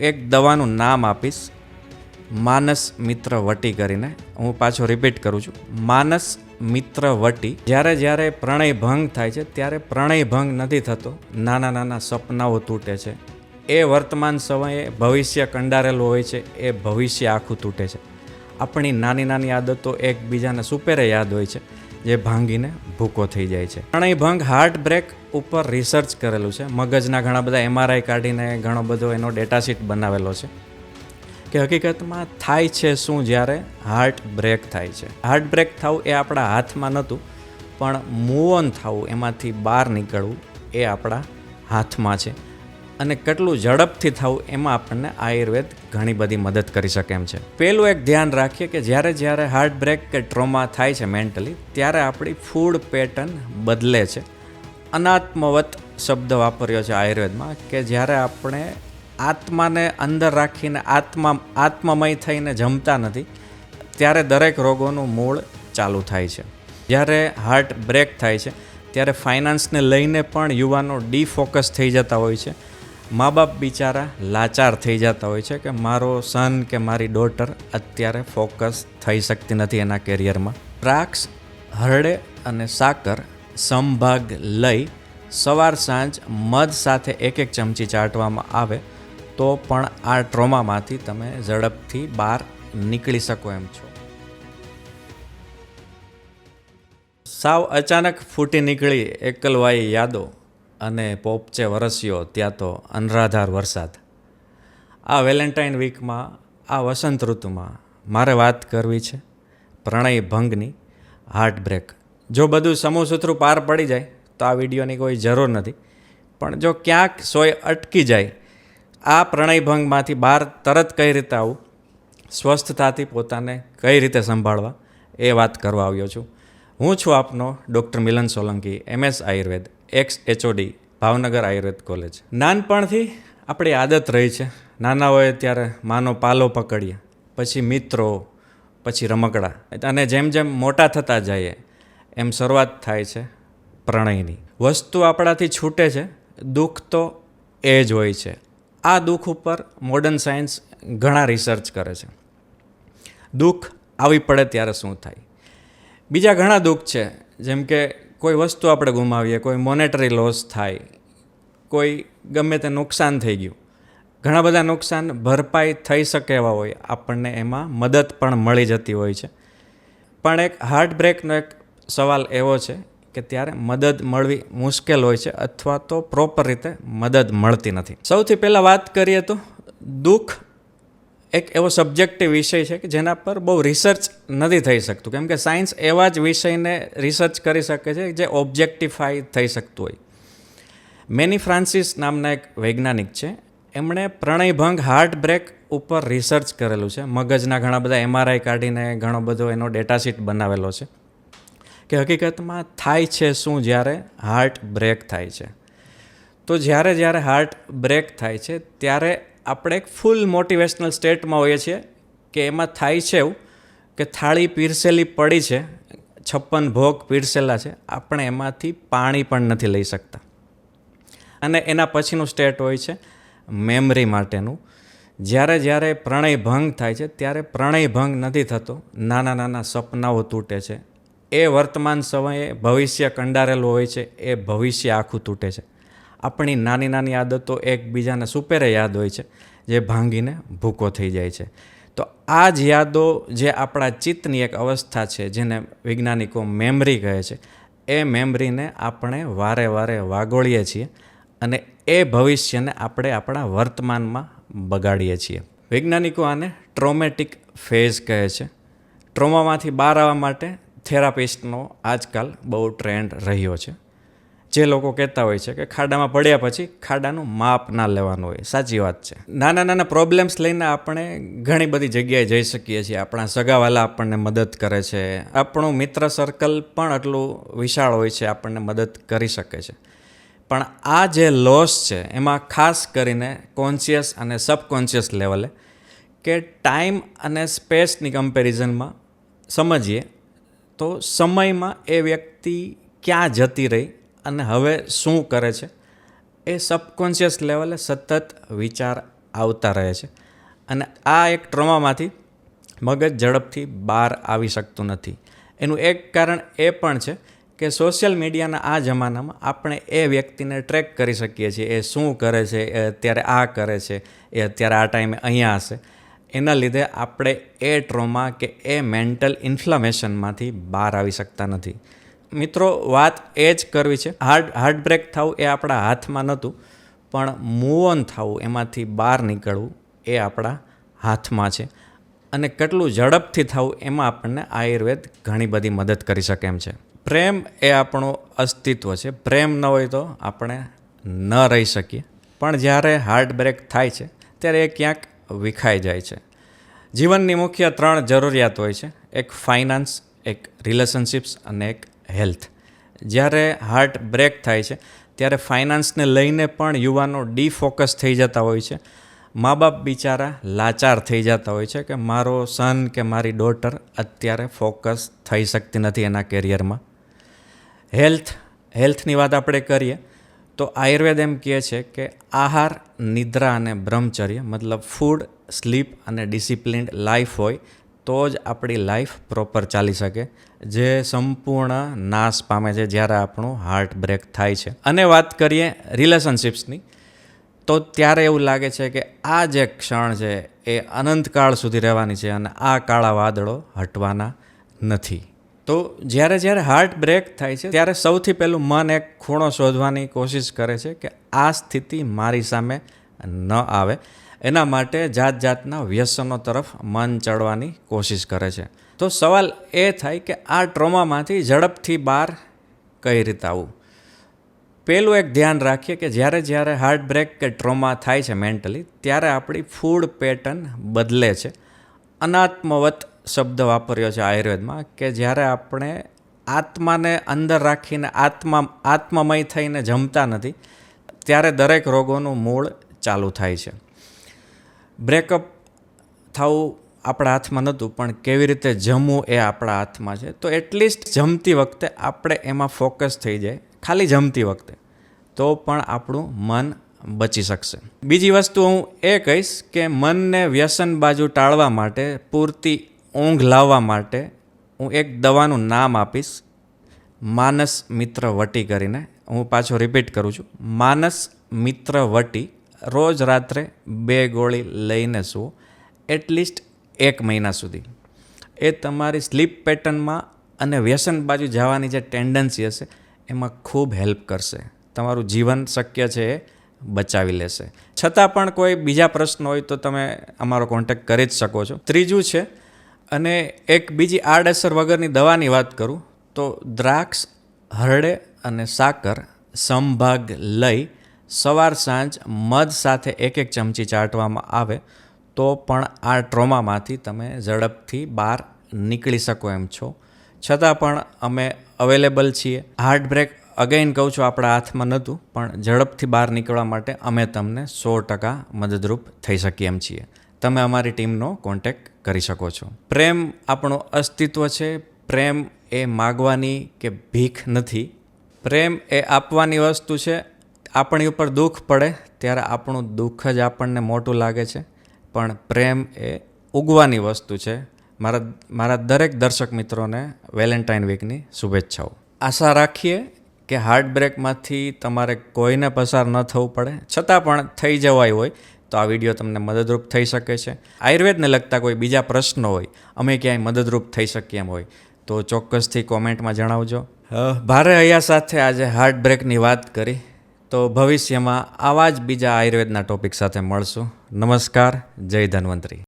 એક દવાનું નામ આપીશ. માનસ મિત્ર વટી કરીને. હું પાછો રિપીટ કરું છું. માનસ મિત્ર વટી. જ્યારે જ્યારે પ્રણય ભંગ થાય છે, ત્યારે પ્રણય ભંગ નથી થતો. નાના નાના સપનાઓ તૂટે છે. એ વર્તમાન સમયે ભવિષ્ય કંડારેલું હોય છે, એ ભવિષ્ય આખું તૂટે છે. આપણી નાની નાની આદતો એકબીજાને સુપેરે યાદ હોય છે. જે ભાંગીને ભૂકો થઈ જાય છે. પ્રણય ભંગ હાર્ટ બ્રેક ઉપર રિસર્ચ કરેલું છે. મગજના ઘણા બધા એમઆરઆઈ કાઢીને ઘણો બધો એનો ડેટાશીટ બનાવેલો છે. કે હકીકતમાં થાય છે શું જ્યારે હાર્ટ બ્રેક થાય છે. હાર્ટ બ્રેક થવું એ આપણા હાથમાં નહોતું, પણ મૂવ ઓન થવું એમાંથી બહાર નીકળવું એ આપણા હાથમાં છે. અને કેટલું ઝડપથી થવું એમાં આપણને આયુર્વેદ ઘણી બધી મદદ કરી શકે એમ છે. પહેલું એક ધ્યાન રાખીએ કે જ્યારે જ્યારે હાર્ટ બ્રેક કે ટ્રોમા થાય છે મેન્ટલી, ત્યારે આપણી ફૂડ પેટર્ન બદલે છે. અનાત્મવત શબ્દ વાપર્યો છે આયુર્વેદમાં કે જ્યારે આપણે આત્માને અંદર રાખીને આત્મા, આત્મમય થઈને જમતા નથી, ત્યારે દરેક રોગોનું મૂળ ચાલુ થાય છે. જ્યારે હાર્ટ બ્રેક થાય છે, ત્યારે ફાઇનાન્સને લઈને પણ યુવાનો ડીફોકસ થઈ જતા હોય છે. મા બાપ બિચારા લાચાર થઈ જતા હોય છે કે મારો સન કે મારી ડોટર અત્યારે ફોકસ થઈ શકતી નથી એના કેરિયરમાં પ્રાક્ષ હરડે અને સાકર સંભાગ લઈ સવાર સાંજ મધ સાથે એક એક ચમચી ચાટવામાં આવે તો પણ આ ટ્રોમામાંથી તમે ઝડપથી બહાર નીકળી શકો એમ છો. સાવ અચાનક ફૂટી નીકળી એકલવાઈ યાદો અને પોપચે વરસ્યો ત્યાં તો અનરાધાર વરસાદ. આ વેલેન્ટાઇન વીકમાં, આ વસંત ઋતુમાં મારે વાત કરવી છે પ્રણય ભંગની હાર્ટ બ્રેક જો બધું સમૂહસૂત્રું પાર પડી જાય, તો આ વિડીયોની કોઈ જરૂર નથી. પણ જો ક્યાંક સોય અટકી જાય, આ પ્રણયભંગમાંથી બહાર તરત કઈ રીતે આવું, સ્વસ્થતાથી પોતાને કઈ રીતે સંભાળવા, એ વાત કરવા આવ્યો છું. હું છું આપનો doctor Milan Solanki MS Ayurveda. Ex HOD Bhavnagar Ayurveda college. નાનપણથી આપણી આદત રહી છે. નાના હોય ત્યારે માનો પાલો પકડીએ, પછી મિત્રો, પછી રમકડા. અને જેમ જેમ મોટા થતા જઈએ, એમ શરૂઆત થાય છે પ્રણયની. વસ્તુ આપણાથી છૂટે છે, દુઃખ તો એ જ હોય છે. આ દુઃખ ઉપર મોડર્ન સાયન્સ ઘણા રિસર્ચ કરે છે. દુઃખ આવી પડે ત્યારે શું થાય? બીજા ઘણા દુઃખ છે, જેમ કે કોઈ વસ્તુ આપણે ગુમાવીએ, કોઈ મોનેટરી લોસ થાય, કોઈ ગમે તે નુકસાન થઈ ગયું, ઘણા બધા નુકસાન ભરપાઈ થઈ શકે એવા હોય, આપણને એમાં મદદ પણ મળી જતી હોય છે. પણ એક હાર્ટ બ્રેકનો એક સવાલ એવો છે કે ત્યારે મદદ મળવી મુશ્કેલ હોય છે અથવા તો પ્રોપર રીતે મદદ મળતી નથી. સૌથી પહેલાં વાત કરીએ તો દુઃખ એક એવો સબ્જેક્ટિવ વિષય છે કે જેના પર બહુ રિસર્ચ નથી થઈ શકતું. કેમ કે સાયન્સ એવા જ વિષયને રિસર્ચ કરી શકે છે જે ઓબ્જેક્ટિફાઈ થઈ શકતું હોય. મેની ફ્રાન્સિસ નામના એક વૈજ્ઞાનિક છે. એમણે પ્રણયભંગ હાર્ટ બ્રેક ઉપર રિસર્ચ કરેલું છે. મગજના ઘણા બધા એમઆરઆઈ કાઢીને ઘણો બધો એનો ડેટાશીટ બનાવેલો છે. કે હકીકતમાં થાય છે શું જ્યારે હાર્ટ બ્રેક થાય છે? તો જ્યારે જ્યારે હાર્ટ બ્રેક થાય છે, ત્યારે આપણે એક ફૂલ મોટિવેશનલ સ્ટેટમાં હોઈએ છીએ કે એમાં થાય છે એવું કે થાળી પીરસેલી પડી છે, છપ્પન ભોગ પીરસેલા છે, આપણે એમાંથી પાણી પણ નથી લઈ શકતા. અને એના પછીનું સ્ટેટ હોય છે મેમરી માટેનું. જ્યારે જ્યારે પ્રણય ભંગ થાય છે, ત્યારે પ્રણય ભંગ નથી થતો, નાના નાના સપનાઓ તૂટે છે. એ વર્તમાન સમયે ભવિષ્ય કંડારેલું હોય છે, એ ભવિષ્ય આખું તૂટે છે. આપણી નાની નાની આદતો એકબીજાને સુપેરે યાદ હોય છે, જે ભાંગીને ભૂકો થઈ જાય છે. તો આ જ યાદો જે આપણા ચિત્તની એક અવસ્થા છે, જેને વૈજ્ઞાનિકો મેમરી કહે છે, એ મેમરીને આપણે વારે વારે વાગોળીએ છીએ અને એ ભવિષ્યને આપણે આપણા વર્તમાનમાં બગાડીએ છીએ. વૈજ્ઞાનિકો આને ટ્રોમેટિક ફેઝ કહે છે. ટ્રોમામાંથી બહાર આવવા માટે થેરાપિસ્ટનો આજકાલ બહુ ટ્રેન્ડ રહ્યો છે. જે લોકો કહેતા હોય છે કે ખાડામાં પડ્યા પછી ખાડાનું માપ ના લેવાનું હોય. સાચી વાત છે. નાના નાના પ્રોબ્લેમ્સ લઈને આપણે ઘણી બધી જગ્યાએ જઈ શકીએ છીએ. આપણા સગાવાલા આપણને મદદ કરે છે. આપણું મિત્ર સર્કલ પણ આટલું વિશાળ હોય છે, આપણને મદદ કરી શકે છે. પણ આ જે લોસ છે, એમાં ખાસ કરીને કોન્શિયસ અને સબકોન્શિયસ લેવલે કે ટાઈમ અને સ્પેસની કમ્પેરિઝનમાં સમજીએ તો સમયમાં એ વ્યક્તિ ક્યાં જતી રહી અને હવે શું કરે છે? એ સબકોન્શિયસ લેવલે સતત વિચાર આવતા રહે છે. અને આ એક ટ્રોમામાંથી મગજ ઝડપથી બહાર આવી શકતું નથી. એનું એક કારણ એ પણ છે કે સોશિયલ મીડિયાના આ જમાનામાં આપણે એ વ્યક્તિને ટ્રેક કરી શકીએ છીએ. એ શું કરે છે? એ અત્યારે આ કરે છે? એ અત્યારે આ ટાઈમે અહીંયા હશે. એના લીધે આપણે એ ટ્રોમા કે એ મેન્ટલ ઇન્ફ્લામેશનમાંથી બહાર આવી શકતા નથી. મિત્રો, વાત એ જ કરવી છે. હાર્ડ હાર્ટ બ્રેક થવું એ આપણા હાથમાં નહોતું, પણ મૂવ ઓન થવું, એમાંથી બહાર નીકળવું એ આપણા હાથમાં છે. અને કેટલું ઝડપથી થવું એમાં આપણને આયુર્વેદ ઘણી બધી મદદ કરી શકે એમ છે. પ્રેમ એ આપણું અસ્તિત્વ છે. પ્રેમ ન હોય તો આપણે ન રહી શકીએ. પણ જ્યારે હાર્ટ બ્રેક થાય છે, ત્યારે એ ક્યાંક વિખાઈ જાય છે. જીવનની મુખ્ય ત્રણ જરૂરિયાત હોય છે. એક ફાઇનાન્સ એક રિલેશનશિપ્સ અને એક હેલ્થ. જ્યારે હાર્ટ બ્રેક થાય છે, ત્યારે ફાઇનાન્સને લઈને પણ યુવાનો ડીફોકસ થઈ જતા હોય છે. મા બાપ બિચારા લાચાર થઈ જતા હોય છે કે મારો સન કે મારી ડોટર અત્યારે ફોકસ થઈ શકતી નથી એના કેરિયરમાં. હેલ્થ, હેલ્થની વાત આપણે કરીએ, તો આયુર્વેદ એમ કહે છે કે આહાર, નિદ્રા અને બ્રહ્મચર્ય, મતલબ ફૂડ સ્લીપ અને ડિસિપ્લિન્ડ લાઈફ હોય તો જ આપણી લાઈફ પ્રોપર ચાલી શકે. જે સંપૂર્ણ નાશ પામે છે, જ્યારે આપણું હાર્ટ બ્રેક થાય છે. અને વાત કરીએ રિલેશનશિપ્સની તો ત્યારે એવું લાગે છે કે આ જે ક્ષણ છે, એ અનંતકાળ સુધી રહેવાની છે અને આ કાળા વાદળો હટવાના નથી. તો જ્યારે જ્યારે હાર્ટ બ્રેક થાય છે, ત્યારે સૌથી પહેલું મન એક ખૂણો શોધવાની કોશિશ કરે છે કે આ સ્થિતિ મારી સામે ન આવે. એના માટે જાત જાતના વ્યસનો તરફ મન ચડવાની કોશિશ કરે છે. તો સવાલ એ થાય કે આ ટ્રોમામાંથી ઝડપથી બહાર કઈ રીતે આવવું? પહેલું એક ધ્યાન રાખીએ કે જ્યારે જ્યારે હાર્ટ બ્રેક કે ટ્રોમા થાય છે મેન્ટલી, ત્યારે આપણી ફૂડ પેટર્ન બદલે છે. અનાત્મવત શબ્દ વાપર્યો છે આયુર્વેદમાં કે જ્યારે આપણે આત્માને અંદર રાખીને આત્મા, આત્મમય થઈને જમતા નથી, ત્યારે દરેક રોગોનું મૂળ ચાલુ થાય છે. બ્રેકઅપ થવું આપણા હાથમાં નહોતું, પણ કેવી રીતે જમવું એ આપણા હાથમાં છે. તો એટલીસ્ટ જમતી વખતે આપણે એમાં ફોકસ થઈ જાય, ખાલી જમતી વખતે. તો પણ આપણું મન બચી શકશે. બીજી વસ્તુ હું એ કહીશ કે મનને વ્યસન બાજુ ટાળવા માટે, પૂરતી ઊંઘ લાવવા માટે હું એક દવાનું નામ આપીશ. માનસ મિત્ર વટી કરીને, હું પાછો રિપીટ કરું છું. માનસ મિત્ર વટી રોજ રાત્રે બે ગોળી લઈને સુવો એટલીસ્ટ એક મહિના સુધી. એ તમારી સ્લીપ પેટર્નમાં અને વ્યસન બાજુ જવાની જે ટેન્ડન્સી હશે, એમાં ખૂબ હેલ્પ કરશે. તમારું જીવન શક્ય છે એ બચાવી લેશે. છતાં પણ કોઈ બીજા પ્રશ્ન હોય તો તમે અમારો કોન્ટેક્ટ કરી જ શકો છો. ત્રીજું છે, અને એક બીજી આડઅસર વગરની દવાની વાત કરું, તો દ્રાક્ષ, હરડે અને સાકર સંભાગ લઈ સવાર સાંજ મધ સાથે એક એક ચમચી ચાટવામાં આવે, તો પણ આ ટ્રોમામાંથી તમે ઝડપથી બહાર નીકળી શકો એમ છો. છતાં પણ અમે અવેલેબલ છીએ. હાર્ટ બ્રેક અગેન કહું છું, આપણા હાથમાં નહોતું, પણ ઝડપથી બહાર નીકળવા માટે અમે તમને સો ટકા મદદરૂપ થઈ શકીએ એમ છીએ. તમે અમારી ટીમનો કોન્ટેક્ટ કરી શકો છો. પ્રેમ આપણું અસ્તિત્વ છે. પ્રેમ એ માગવાની કે ભીખ નથી. પ્રેમ એ આપવાની વસ્તુ છે. આપણી ઉપર દુઃખ પડે ત્યારે આપણું દુઃખ જ આપણને મોટું લાગે છે. પણ પ્રેમ એ ઉગવાની વસ્તુ છે. મારા મારા દરેક દર્શક મિત્રોને વેલેન્ટાઇન વીકની શુભેચ્છાઓ. આશા રાખીએ કે હાર્ટબ્રેકમાંથી તમારે કોઈને પસાર ન થવું પડે. છતાં પણ થઈ જવાય હોય તો આ વીડિયો તમને મદદરૂપ થઈ શકે છે. આયુર્વેદને લગતા કોઈ બીજા પ્રશ્નો હોય અમે ક્યાંય મદદરૂપ થઈ શકીએ એમ હોય તો ચોક્કસથી કોમેન્ટમાં જણાવજો. ભારે અહીંયા સાથે આજે હાર્ટબ્રેકની વાત કરી. તો ભવિષ્યમાં આવા જ બીજા આયુર્વેદના ટોપિક સાથે મળશું. નમસ્કાર જય ધન્વંતરી.